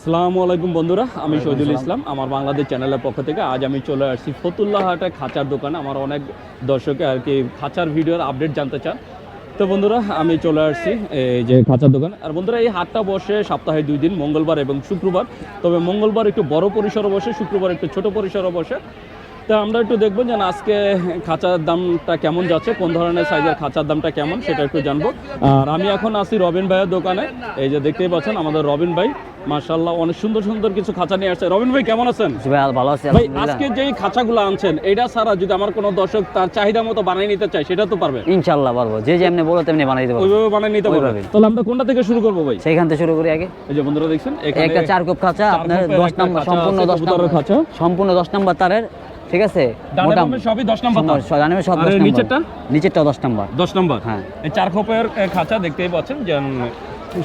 আসসালামু আলাইকুম বন্ধুরা আমি শহীদুল ইসলাম। আমার বাংলাদেশ চ্যানেলের পক্ষ থেকে আজ আমি চলে আসছি ফতুল্লাহ হাটের খাঁচার দোকান। আমার অনেক দর্শকে আর কি খাঁচার ভিডিওর আপডেট জানতে চান। তো বন্ধুরা আমি চলে আসছি এই যে খাঁচার দোকান। আর বন্ধুরা এই হাটটা বসে সপ্তাহে দুই দিন মঙ্গলবার এবং শুক্রবার। তবে মঙ্গলবার একটু বড় পরিসরে বসে শুক্রবার একটু ছোট পরিসরে বসে। তো আমরা একটু দেখব যে আজকে খাঁচার দামটা কেমন যাচ্ছে কোন ধরনের সাইজের খাঁচার দামটা কেমন সেটা একটু জানব। আর আমি এখন আছি রবিন ভাইয়ের দোকানে। এই যে দেখতেই পাচ্ছেন আমাদের রবিন ভাই মার্শাল্লাহ অনেক সুন্দর সুন্দর কিছু খাঁচা নিয়ে আসছে। রবিন ভাই কেমন আছেন? ভালো আছি ভাই আজকে যেই খাঁচাগুলো আনছেন এটা ছাড়া যদি আমার কোনো দর্শক তার চাহিদা মতো বানিয়ে নিতে চায় সেটা তো পারবে? ইনশাল্লাহ পারব। যে যেমনি বলো তেমনি বানিয়ে পারব। ওইভাবে বানিয়ে নিতে পারবে? তাহলে আমরা কোনটা থেকে শুরু করব ভাই? সেইখান থেকে শুরু করি আগে। এই যে বন্ধুরা দেখছেন একটা চার কোপ খাঁচা আপনার কোপের দশ একটা নম্বর সম্পূর্ণ আছে, দশ কবুতরের নম্বর। খাঁচা। সম্পূর্ণ দশ নম্বর তারের ঠিক আছে? ডানে সবই দশ নম্বর তার। জানেন সব নম্বর। নিচেরটা? নিচেরটাও দশ নম্বর। দশ নম্বর। হ্যাঁ। এই চার খোপের খাঁচা দেখতেই পাচ্ছেন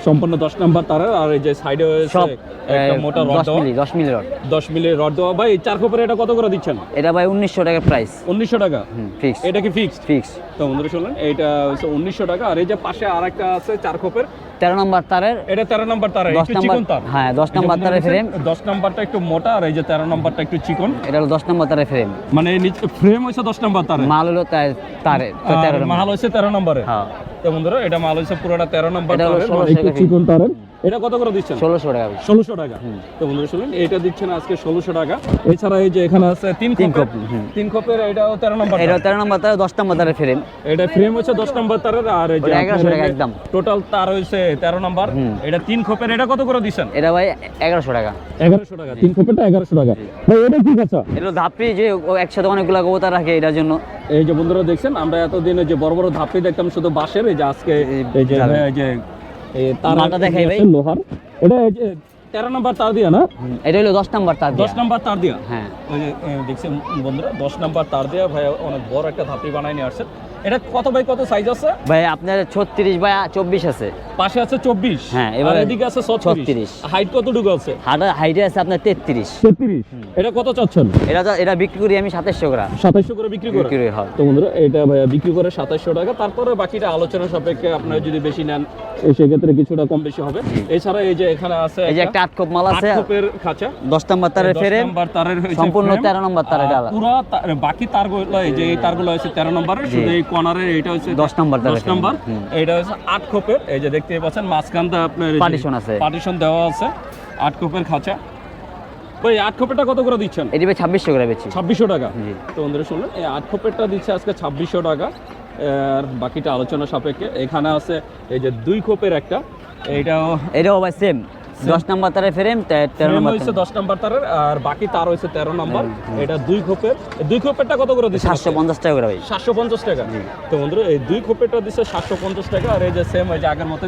সম্পূর্ণ দশ নম্বর তারের আর এই যে সাইডে সব একটা মোটা রড দশ মিলি দশ মিলি রড। দশ মিলি রড দেওয়া। ভাই চার খোপের এটা কত করে দিচ্ছেন? এটা ভাই উনিশশো টাকার প্রাইস উনিশশো টাকা? ফিক্স এটা কি ফিক্সড ফিক্স তো বন্ধুরা শুনলেন এইটা হচ্ছে উনিশশো টাকা। আর এই যে পাশে আর একটা আছে চার খোপের। তেরো নম্বর তারের। এটা তেরো নম্বর তার দশ নম্বর তার। হ্যাঁ দশ নম্বর তারের ফ্রেম দশ নম্বরটা একটু মোটা আর এই যে তেরো নম্বরটা একটু চিকন। এটা হলো দশ নম্বর তারের ফ্রেম মানে ফ্রেম হচ্ছে দশ নম্বর তারে মাল হলো তার- তারে তেরো মাল হচ্ছে তেরো নম্বরে হ্যাঁ। তো বন্ধুরা এটা মাল হয়েছে পুরোটা তেরো নম্বর এটা হলো তারের, 16 একটু টাকা চিকন তারের। এটা কত করে দিচ্ছেন? ষোলোশো টাকা ষোলোশো টাকা। তো বন্ধুরা শুনুন এটা দিচ্ছেন আজকে ষোলোশো টাকা। এছাড়া এই যে এখানে আছে তিন তিন তিন এটাও তেরো নম্বর এটা তেরো। নম্বর তারে দশ নম্বর তারের ফ্রেম এটা ফ্রেম হচ্ছে দশ নম্বর তারের আর এই যে 1100 টাকা একদম। টোটাল তার হচ্ছে তেরো নম্বর। এটা তিন খোপের এটা কত করে দিচ্ছেন? এটা ভাই এগারোশো টাকা। এগারোশো টাকা তিন খোপেরটা এগারোশো টাকা। ভাই এটা কি এটা যে একসাথে অনেকগুলো কবুতর রাখে এটার জন্য। এই যে বন্ধুরা দেখছেন আমরা এতদিন যে বড় বড় ধাপি দেখতাম শুধু বাঁশের এই যে আজকে এই যে জানেন। এই যে এই তার মালটা দেখাই ভাই। লোহার এটা এই যে তেরো নম্বর তার দিয়া না হুম, এটা হলো দশ নম্বর তার দশ দেয়া। নম্বর তার দিয়া হ্যাঁ ওই যে এ, দেখছেন বন্ধুরা দশ নাম্বার তার দেওয়া ভাই অনেক বড় একটা ধাপি বানাই নিয়ে আসছে এটা কত বাই কত সাইজ আছে? ভাই আপনার ছত্রিশ বাই চব্বিশ আছে। পাশে আছে চব্বিশ। হ্যাঁ, এবার এবারে এদিকে আছে 36 হাইট কতটুকু আছে? হাইটে আছে আপনার তেত্রিশ। তেত্রিশ। এটা কত চাচ্ছেন? এটা এটা বিক্রি করি আমি সাতাশশো গ্রাম। সাতাইশশো করে বিক্রি করে? বিক্রি হয়। তো বন্ধুরা এটা ভাইয়া বিক্রি করে সাতাইশশো টাকা। তারপরে বাকিটা আলোচনা সাপেক্ষে আপনারা যদি বেশি নেন এই সেক্ষেত্রে কিছুটা কম বেশি হবে। এছাড়া এই যে এখানে আছে এই যে একটা আট কোপ মাল আট আছে। খোপের খাঁচা। দশ নম্বর তারের ফ্রেম নাম্বার তারের সম্পূর্ণ frame, তেরো নম্বর তার এটা আর আলাদা। পুরো তার- বাকি তারগুলো এই যে এই তারগুলো হচ্ছে তেরো নম্বরের। শুধু এই কর্নারের এটা হচ্ছে দশ নম্বর তারের দশ নম্বর। এটা হচ্ছে আট খোপের এই যে দেখতেই পাচ্ছেন মাঝখানটা আপনার Partition আছে। পার্টিশন দেওয়া আছে আট খোপের খাঁচা। ওই আট খোপেরটা কত করে দিচ্ছেন? এটি ভাই ছাব্বিশশো করে বেচি। ছাব্বিশশো টাকা। তো বন্ধুরা শুনলেন? এই আট খোপেরটা দিচ্ছে আজকে ছাব্বিশশো টাকা। আর বাকিটা আলোচনা সাপেক্ষে। এখানে আছে এই যে দুই খোপের একটা। এইটাও এটাও ভাই সেম দশ নম্বর তারের ফ্রেম তেরো নাম্বার নম্বর হয়েছে দশ নাম্বার তারের আর বাকি তার হয়েছে তেরো নাম্বার। এটা দুই খোপের দুই খোপেরটা কত করে দিচ্ছে সাতশো পঞ্চাশ টাকা করে ভাই। সাতশো পঞ্চাশ টাকা। তো বন্ধুরা এই দুই খোপেরটা দিচ্ছে সাতশো পঞ্চাশ টাকা আর এই যে সেম ওই যে আগের মতো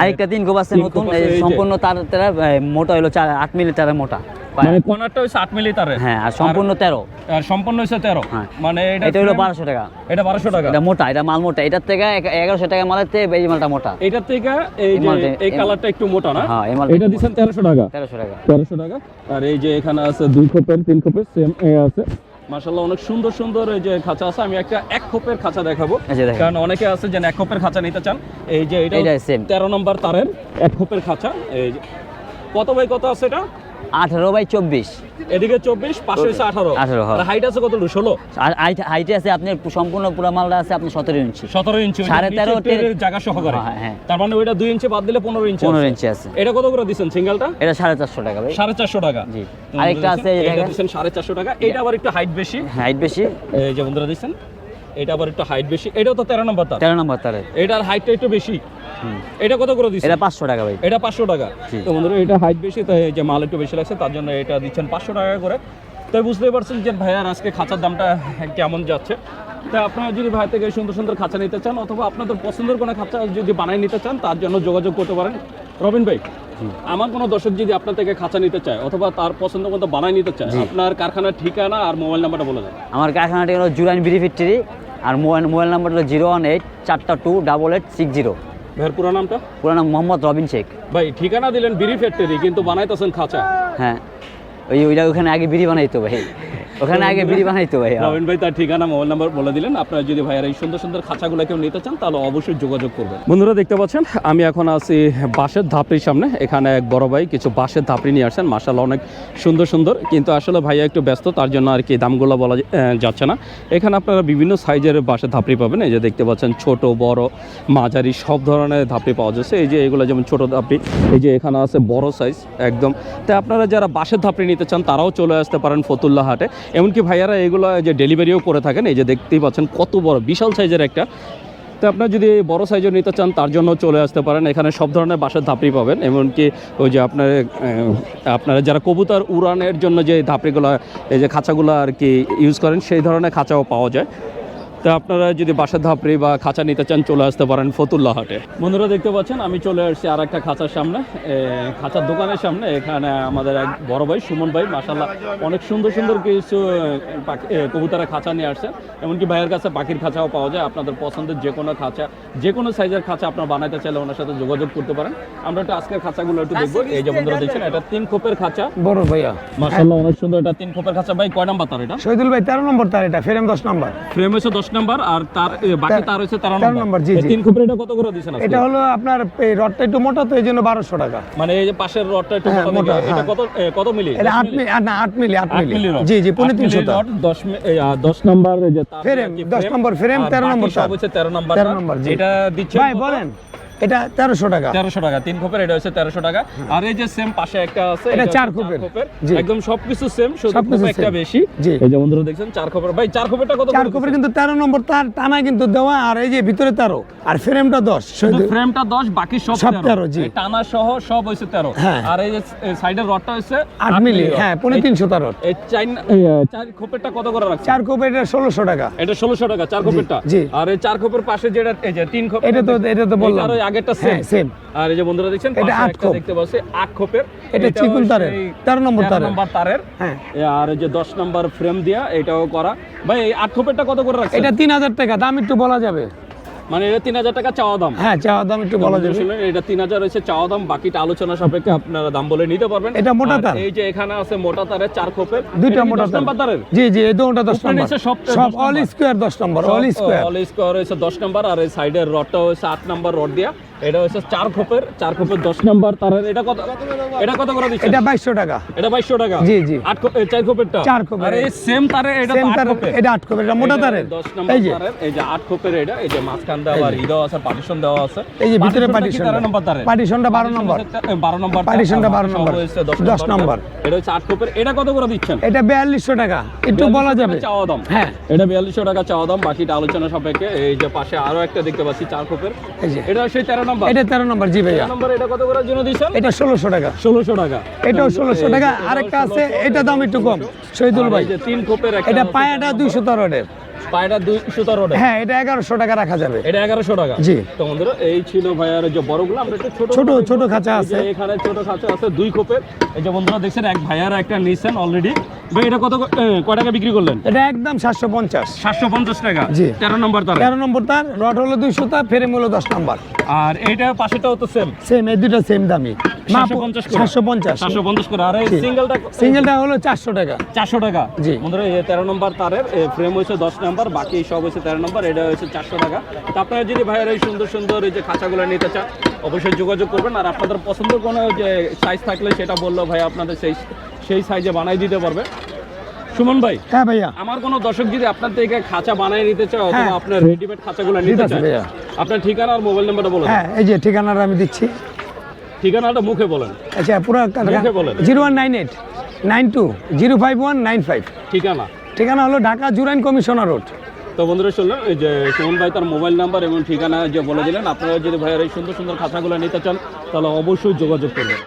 আরেকটা তিন খোপ আছে নতুন। সম্পূর্ণ তার তারা মোটা হলো চার আট মিলি তারের মোটা। মানে হচ্ছে আট মিলি তারের। হ্যাঁ আর সম্পূর্ণ তেরো। আর সম্পূর্ণ হচ্ছে তেরো। হ্যাঁ। মানে এটা এটা হলো টাকা। এটা টাকা। এটা মোটা এটা মাল মোটা। এটার থেকে এগারোশো টাকা মালের থেকে এই মালটা মোটা। এটার থেকে এই যে এই কালারটা একটু মোটা না? হ্যাঁ এই মালটা এটা টাকা। টাকা। টাকা। আর এই যে এখানে আছে দুই খোপের তিন খোপের সেম আছে। মাশাল্লাহ অনেক সুন্দর সুন্দর এই যে খাঁচা আছে। আমি একটা এক খোপের খাঁচা দেখাবো। কারণ অনেকে আছে যে এক খোপের খাঁচা নিতে চান। এই যে এটা এইটাই same। তেরো নম্বর তারের এক খোপের খাঁচা। এই যে কত বাই কত আছে এটা? আঠারো বাই চব্বিশ। এদিকে চব্বিশ পাশে হচ্ছে আঠারো। 18 হ্যাঁ। হাইট আছে কত ষোলো। হাইট- আছে আপনার সম্পূর্ণ পুরো মালটা আছে আপনি সতেরো ইঞ্চি। সতেরো ইঞ্চি সাড়ে তেরো জায়গা সহকারে। হ্যাঁ, হ্যাঁ। তার মানে ওইটা দুই ইঞ্চি বাদ দিলে পনেরো ইঞ্চি পনেরো। ইঞ্চি আছে। এটা কত করে দিচ্ছেন সিঙ্গেলটা? এটা সাড়ে চারশো টাকা ভাই। সাড়ে চারশো টাকা। জি। আরেকটা আছে এটা দিচ্ছেন সাড়ে চারশো টাকা। এটা আবার একটু হাইট বেশি। হাইট বেশি। এই যে বন্ধুরা দিচ্ছেন। এটা আবার একটু হাইট বেশি। এটাও তো তেরো নম্বর তার। তেরো নম্বর তারে এটার হাইটটা একটু বেশি। এটা কত করে দিচ্ছেন? এটা পাঁচশো টাকা ভাই। এটা পাঁচশো টাকা। তো বন্ধুরা এটা হাইট বেশি তো যে মাল একটু বেশি লাগছে তার জন্য এটা দিচ্ছেন পাঁচশো টাকা করে। তো বুঝতেই পারছেন যে ভাইয়ার আজকে খাঁচার দামটা কেমন যাচ্ছে। তা আপনারা যদি ভাই থেকে সুন্দর সুন্দর খাঁচা নিতে চান অথবা আপনাদের পছন্দের কোনো খাঁচা যদি বানাই নিতে চান তার জন্য যোগাযোগ করতে পারেন। রবিন ভাই আমার কোনো দর্শক যদি আপনার থেকে খাঁচা নিতে চায় অথবা তার পছন্দ মতো বানাই নিতে চায় আপনার কারখানার ঠিকানা আর মোবাইল নাম্বারটা বলে দেন। আমার কারখানাটি হলো জুরাইন বিড়ি ফ্যাক্টরি আর মোবাইল মোবাইল নাম্বার হলো জিরো ওয়ান এইট চারটা two double eight six zero. ভাইয়ের পুরো নামটা? পুরো নাম মোহাম্মদ রবিন শেখ। ভাই ঠিকানা দিলেন বিড়ি ফ্যাক্টরি কিন্তু বানাইতেছেন খাঁচা। হ্যাঁ। ওই ওইটা ওখানে আগে বিড়ি বানাইতো ভাই। ওখানে আগে বিড়ি বানাইতো ভাইয়া। রবিন ভাই তার ঠিকানা মোবাইল নাম্বার বলে দিলেন। আপনারা যদি ভাইয়ার এই সুন্দর সুন্দর খাঁচাগুলো কেউ নিতে চান তাহলে অবশ্যই যোগাযোগ করবেন। বন্ধুরা দেখতে পাচ্ছেন আমি এখন আছি বাঁশের ধাপড়ির সামনে। এখানে এক বড় ভাই কিছু বাঁশের ধাপড়ি নিয়ে আসছেন। মাসাল্লাহ অনেক সুন্দর সুন্দর। কিন্তু আসলে ভাইয়া একটু ব্যস্ত তার জন্য আর কি দামগুলো বলা যাচ্ছে না। এখানে আপনারা বিভিন্ন সাইজের বাঁশের ধাপড়ি পাবেন। এই যে দেখতে পাচ্ছেন ছোট বড় মাঝারি সব ধরনের ধাপড়ি পাওয়া যাচ্ছে। এই যে এগুলো যেমন ছোট ধাপড়ি এই যে এখানে আছে বড় সাইজ একদম। তাই আপনারা যারা বাঁশের ধাপড়ি নিতে চান তারাও চলে আসতে পারেন ফতুল্লা হাটে। এমনকি ভাইয়ারা এগুলো যে ডেলিভারিও করে থাকেন, এই যে দেখতেই পাচ্ছেন কত বড়, বিশাল সাইজের একটা। তো আপনার যদি বড়ো সাইজের নিতে চান, তার জন্য চলে আসতে পারেন। এখানে সব ধরনের বাসার ধাপড়ি পাবেন, এমনকি ওই যে আপনার আপনারা যারা কবুতর উড়ানের জন্য যে ধাপড়িগুলো, এই যে খাঁচাগুলো আর কি ইউজ করেন, সেই ধরনের খাঁচাও পাওয়া যায়। তো আপনারা যদি বাসার ধাপড়ি বা খাঁচা নিতে চান চলে আসতে পারেন ফতুল্লা হাটে। বন্ধুরা দেখতে পাচ্ছেন আমি চলে আসছি আর একটা খাঁচার সামনে। খাঁচার দোকানের সামনে। এখানে আমাদের এক বড় ভাই সুমন ভাই মাসাল্লাহ অনেক সুন্দর সুন্দর কিছু কবুতরের খাঁচা নিয়ে আসছেন। এমনকি ভাইয়ের কাছে পাখির খাঁচাও পাওয়া যায়। আপনাদের পছন্দের যে কোনো খাঁচা যে কোনো সাইজের খাঁচা আপনার বানাইতে চাইলে ওনার সাথে যোগাযোগ করতে পারেন। আমরা একটু আজকের খাঁচাগুলো একটু দেখব। এই যে বন্ধুরা দেখছেন এটা তিন খোপের খাঁচা। বড় ভাইয়া। মাসাল্লাহ অনেক সুন্দর। এটা তিন খোপের খাঁচা। ভাই কয় নাম্বার তার এটা? শহীদুল ভাই তেরো নম্বর তার এটা ফেরেম দশ নম্বর। ফ্রেম হচ্ছে দশ নাম্বার আর তার বাকি তার হচ্ছে তেরো তেরো নাম্বার। নাম্বার, জি, জি। তিন খোপের এটা কত করে দিচ্ছেন এটা হলো আপনার এই রডটা একটু মোটা তো এই জন্য বারোশো টাকা। মানে এই যে পাশের রডটা একটু হ্যাঁ, মোটা এটা হ্যাঁ। কত কত মিলি? এটা দশ আট মিলি? মিলি না আট মিলি আট মিলি। জি জি পনেরো আট তিনশো মিলি টাকা রড, দশ মি- এ, আ, দশ নাম্বার যে তার ফ্রেম, কি দশ ফ্রেম, নাম্বার ফ্রেম, আর তেরো বাকি নাম্বার সব হচ্ছে তেরো নাম্বার তেরো তার। নাম্বার, জি। এটা দিচ্ছে ভাই বলেন। এটা তেরোশো টাকা তেরোশো টাকা তিন খোপের এটা হচ্ছে তেরোশো টাকা আর এই যে সেম পাশে একটা আছে এটা চার খোপের। একদম সবকিছু সেম শুধু একটা বেশি। এই যে বন্ধুরা দেখছেন চার খোপের ভাই চার খোপেরটা কত চার দিচ্ছেন? কিন্তু তেরো নম্বর তার টানা কিন্তু দেওয়া আর এই যে ভিতরে তেরো আর ফ্রেমটা দশ ফ্রেমটা দশ বাকি সব তেরো জি। টানা সহ সব হয়েছে তেরো হ্যাঁ। আর এই যে সাইডের রডটা হচ্ছে আট মিলি হ্যাঁ পনেরো তিনশো তার রড। এই চার চার খোপেরটা কত করে রাখছে চার কোপের এটা ষোলোশো টাকা এটা ষোলোশো টাকা চার খোপেরটা। আর এই চার খোপের পাশে যেটা এই যে তিন খোপ এটা তো এটা তো বললাম আগেরটা সেম হ্যাঁ সেম আর এই যে বন্ধুরা দেখছেন এটা আট খোপ। দেখতে পাচ্ছি আট খোপের। এটা চিকুন তারের, সেই তেরো নম্বর তেরো তারের। নম্বর তারের। হ্যাঁ। আর এই যে দশ নম্বর ফ্রেম দিয়া এটাও করা। ভাই এই আট খোপেরটা কত করে রাখছে এটা তিন হাজার টাকা দাম একটু বলা যাবে। মানে এটা তিন হাজার টাকা চাওয়া দাম। হ্যাঁ চাওয়া দাম একটু বলা যাবে। শুনলেন, এটা তিন হাজার হচ্ছে চাওয়া দাম বাকিটা আলোচনা সাপেক্ষে আপনারা দাম বলে নিতে পারবেন। এটা মোটা তার। এই যে এখানে আছে মোটা তারের চার খোপের দুইটা মোটা নম্বর তারের? জি জি এই দুটা দশ নম্বর। নিচে সব সব অল। স্কোয়ার দশ number all square all square হচ্ছে দশ নম্বর আর এই সাইডের রডটা হচ্ছে আট নাম্বার রড দিয়া। এটা হচ্ছে চার খোপের চার খোপের দশ নাম্বার তারের এটা কত এটা কত করে দিচ্ছে এটা বাইশশো টাকা। এটা বাইশশো টাকা? জি, জি। আট চার খোপেরটা? চার খোপের। আর সেম এটা সেম আট তার খোপের। এটা এটা মোটা তারের। দশ নাম্বার এই যে। তারের এই যে আট খোপের এটা এই যে মাঝখান দেওয়া আবার ই দেওয়া আছে পার্টিশন দেওয়া আছে। এই যে ভিতরে পার্টিশন তেরো নাম্বার তারের? পার্টিশনটা বারো নম্বর। বারো নম্বর Partition টা 12 নম্বর। দশ নম্বর। এটা হচ্ছে আট খোপের এটা কত করে দিচ্ছেন? এটা বিয়াল্লিশশো টাকা। একটু বলা যাবে। চাওয়া দাম। হ্যাঁ। এটা বিয়াল্লিশশো টাকা চাওয়া দাম বাকিটা আলোচনা সাপেক্ষে। এই যে পাশে আরও একটা দেখতে পাচ্ছি চার খোপের। এটা সেই তেরো নম্বর? এটা তেরো নম্বর জি ভাইয়া। এটা কত করার জন্য দিচ্ছেন এটা ষোলোশো টাকা। ষোলোশো টাকা। এটাও ষোলোশো টাকা। আরেকটা আছে এটা দাম একটু কম। শহীদুল ভাই। যে তিন একটা এটা পায়াটা দুইশো। পায়রা সুতা হ্যাঁ এটা এগারোশো টাকা রাখা যাবে। এটা এগারোশো টাকা? জি। তো বন্ধুরা এই ছিল ভাইয়ার যে বড়গুলো আমরা একটু ছোট ছোট ছোট খাঁচা আছে। এখানে ছোট খাঁচা আছে দুই খোপের। এই যে বন্ধুরা দেখছেন এক ভাইয়ার একটা নিছেন অলরেডি ভাই এটা কত কয় টাকা বিক্রি করলেন? এটা একদম সাতশো পঞ্চাশ। সাতশো পঞ্চাশ টাকা। জি। তেরো নম্বর তার? তেরো নম্বর তার রড হলো দুইশো তার ফ্রেম হলো দশ নম্বর। আর এইটা পাশেটাও তো সেম সেম এই দুটো সেম দামি। সাতশো পঞ্চাশ সাতশো পঞ্চাশ। করে। আর সিঙ্গেলটা সিঙ্গেলটা হলো চারশো টাকা। চারশো টাকা? জি। বন্ধুরা এই তেরো নম্বর তারের ফ্রেম হয়েছে দশ নম্বর বাকি সব হচ্ছে তেরো নম্বর এটা চারশো টাকা। তো আপনারা যদি ভাইয়ের এই সুন্দর সুন্দর এই যে খাঁচাগুলো নিতে চান অবশ্যই যোগাযোগ করবেন। আর আপনাদের পছন্দের কোনো যে সাইজ থাকলে সেটা বলল ভাই আপনাদের সেই সেই সাইজে বানাই দিতে পারবে। সুমন ভাই হ্যাঁ ভাইয়া। আমার কোনো দর্শক যদি আপনার থেকে খাঁচা বানাই নিতে চায় অথবা হ্যাঁ। আপনার রেডিমেড খাঁচাগুলো নিতে চায় আপনার ঠিকানা আর মোবাইল নাম্বারটা বলুন হ্যাঁ এই যে ঠিকানাটা আমি দিচ্ছি। ঠিকানাটা মুখে বলেন। আচ্ছা পুরো মুখে বলেন। Zero one nine eight nine two zero five one nine five. ঠিকানা? ঠিকানা হলো ঢাকা জুরাইন কমিশনার রোড। তো বন্ধুরা শুনলেন যে সুমন ভাই তার মোবাইল নাম্বার এবং ঠিকানা যে বলে দিলেন আপনারা যদি ভাইয়ের এই সুন্দর সুন্দর খাতাগুলো নিতে চান তাহলে অবশ্যই যোগাযোগ করবেন।